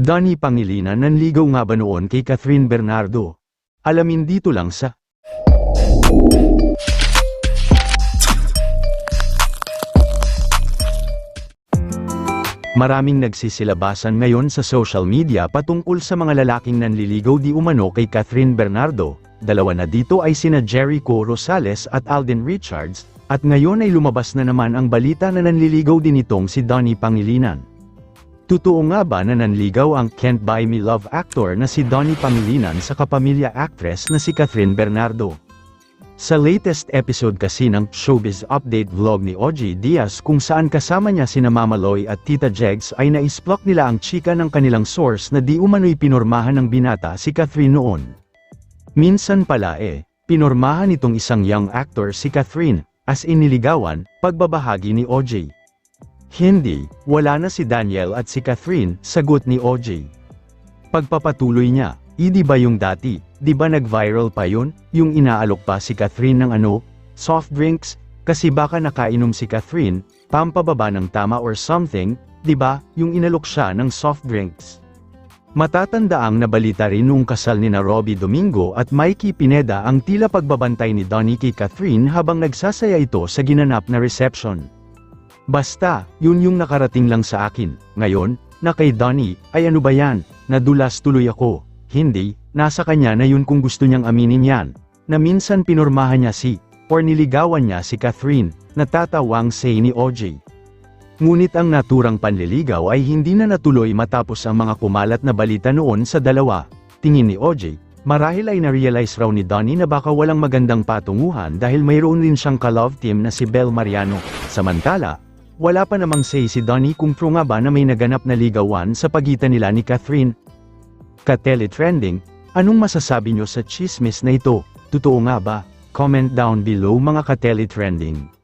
Donnie Pangilinan nanligaw nga ba noon kay Catherine Bernardo? Alamin dito lang sa Maraming nagsisilabasan ngayon sa social media patungkol sa mga lalaking nanliligaw di umano kay Catherine Bernardo. Dalawa na dito ay sina Jericho Rosales at Alden Richards, at ngayon ay lumabas na naman ang balita na nanliligaw din itong si Donnie Pangilinan. Totoo nga ba na nanligaw ang Can't Buy Me Love actor na si Donnie Pangilinan sa kapamilya actress na si Catherine Bernardo? Sa latest episode kasi ng Showbiz Update vlog ni OG Diaz kung saan kasama niya sina Mama Loy at Tita Jegs ay naisplok nila ang chika ng kanilang source na di umano'y pinormahan ng binata si Catherine noon. Minsan pala eh, pinormahan itong isang young actor si Catherine, as iniligawan, pagbabahagi ni OJ. Hindi, wala na si Daniel at si Catherine, sagot ni OJ. Pagpapatuloy niya, hindi ba yung dati, di ba nag-viral pa yun, yung inaalok pa si Catherine ng ano, soft drinks, kasi baka nakainom si Catherine, pampababa ng tama or something, di ba, yung inalok siya ng soft drinks. Matatandaang nabalita rin nung kasal ni na Robbie Domingo at Mikey Pineda ang tila pagbabantay ni Donnie kay Catherine habang nagsasaya ito sa ginanap na reception. Basta, yun yung nakarating lang sa akin, ngayon, na kay Donnie, ay ano ba yan, nadulas tuloy ako, hindi, nasa kanya na yun kung gusto niyang aminin yan, na minsan pinormahan niya si, or niligawan niya si Catherine, natatawang say ni OJ. Ngunit ang naturang panliligaw ay hindi na natuloy matapos ang mga kumalat na balita noon sa dalawa, tingin ni OJ, marahil ay na-realize raw ni Donnie na baka walang magandang patunguhan dahil mayroon din siyang ka-love team na si Bel Mariano, samantala, wala pa namang say si Donnie kung true nga ba na may naganap na ligawan sa pagitan nila ni Catherine. Ka-teletrending, anong masasabi nyo sa chismis na ito? Totoo nga ba? Comment down below mga ka-teletrending.